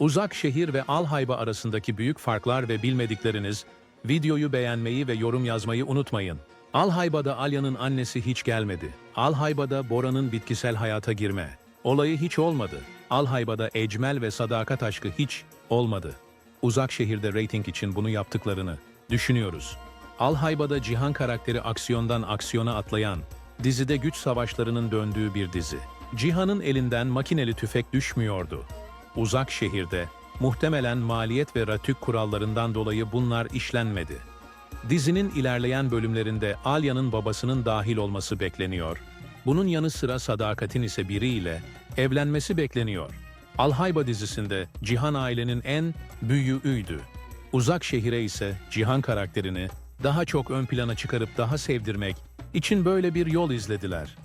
Uzak şehir ve Alhayba arasındaki büyük farklar ve bilmedikleriniz, videoyu beğenmeyi ve yorum yazmayı unutmayın. Alhayba'da Alya'nın annesi hiç gelmedi. Alhayba'da Bora'nın bitkisel hayata girme. Olayı hiç olmadı. Alhayba'da ecmel ve sadakat aşkı hiç olmadı. Uzak şehirde reyting için bunu yaptıklarını düşünüyoruz. Alhayba'da Cihan karakteri aksiyondan aksiyona atlayan, dizide güç savaşlarının döndüğü bir dizi. Cihan'ın elinden makineli tüfek düşmüyordu. Uzak şehirde, muhtemelen maliyet ve ratük kurallarından dolayı bunlar işlenmedi. Dizinin ilerleyen bölümlerinde Alya'nın babasının dahil olması bekleniyor. Bunun yanı sıra Sadakat'in ise biriyle evlenmesi bekleniyor. Alhayba dizisinde Cihan ailenin en büyüğüydü. Uzak şehire ise Cihan karakterini daha çok ön plana çıkarıp daha sevdirmek için böyle bir yol izlediler.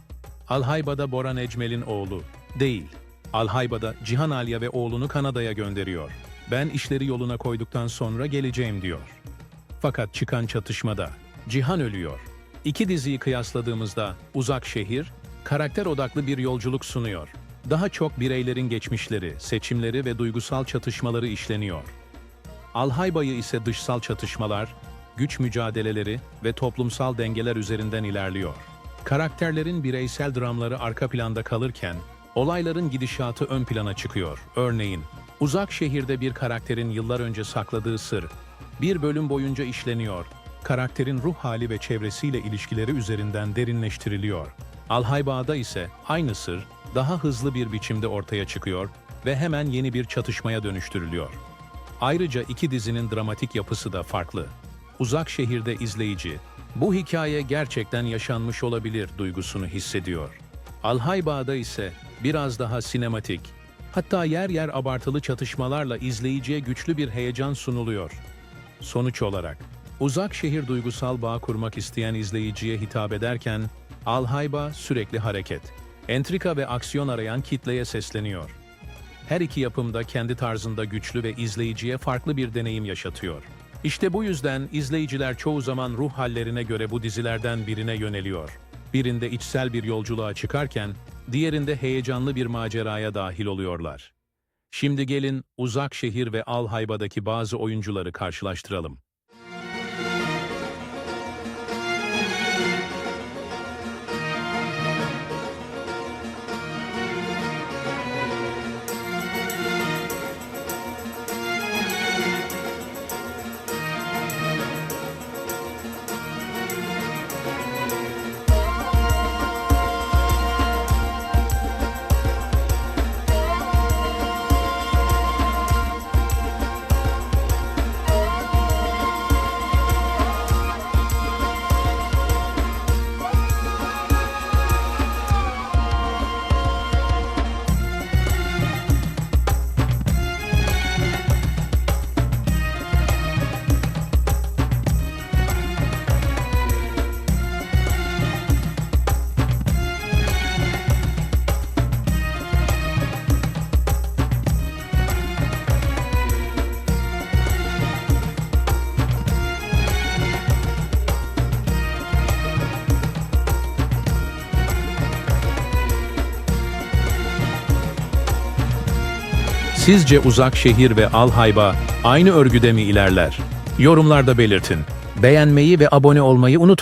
Alhayba'da Boran Ecmel'in oğlu değil. Alhayba'da Cihan Alya ve oğlunu Kanada'ya gönderiyor. Ben işleri yoluna koyduktan sonra geleceğim diyor. Fakat çıkan çatışmada Cihan ölüyor. İki diziyi kıyasladığımızda Uzak Şehir, karakter odaklı bir yolculuk sunuyor. Daha çok bireylerin geçmişleri, seçimleri ve duygusal çatışmaları işleniyor. Alhayba'yı ise dışsal çatışmalar, güç mücadeleleri ve toplumsal dengeler üzerinden ilerliyor. Karakterlerin bireysel dramları arka planda kalırken, olayların gidişatı ön plana çıkıyor. Örneğin, uzak şehirde bir karakterin yıllar önce sakladığı sır, bir bölüm boyunca işleniyor. Karakterin ruh hali ve çevresiyle ilişkileri üzerinden derinleştiriliyor. Alhayba'da ise aynı sır, daha hızlı bir biçimde ortaya çıkıyor ve hemen yeni bir çatışmaya dönüştürülüyor. Ayrıca iki dizinin dramatik yapısı da farklı. Uzak şehirde izleyici, bu hikaye gerçekten yaşanmış olabilir duygusunu hissediyor. Alhayba'da ise biraz daha sinematik, hatta yer yer abartılı çatışmalarla izleyiciye güçlü bir heyecan sunuluyor. Sonuç olarak, uzak şehir duygusal bağ kurmak isteyen izleyiciye hitap ederken, Alhayba sürekli hareket, entrika ve aksiyon arayan kitleye sesleniyor. Her iki yapımda kendi tarzında güçlü ve izleyiciye farklı bir deneyim yaşatıyor. İşte bu yüzden izleyiciler çoğu zaman ruh hallerine göre bu dizilerden birine yöneliyor. Birinde içsel bir yolculuğa çıkarken, diğerinde heyecanlı bir maceraya dahil oluyorlar. Şimdi gelin Uzak Şehir ve Alhayba'daki bazı oyuncuları karşılaştıralım. Sizce Uzak Şehir ve Alhayba aynı örgüde mi ilerler? Yorumlarda belirtin. Beğenmeyi ve abone olmayı unutmayın.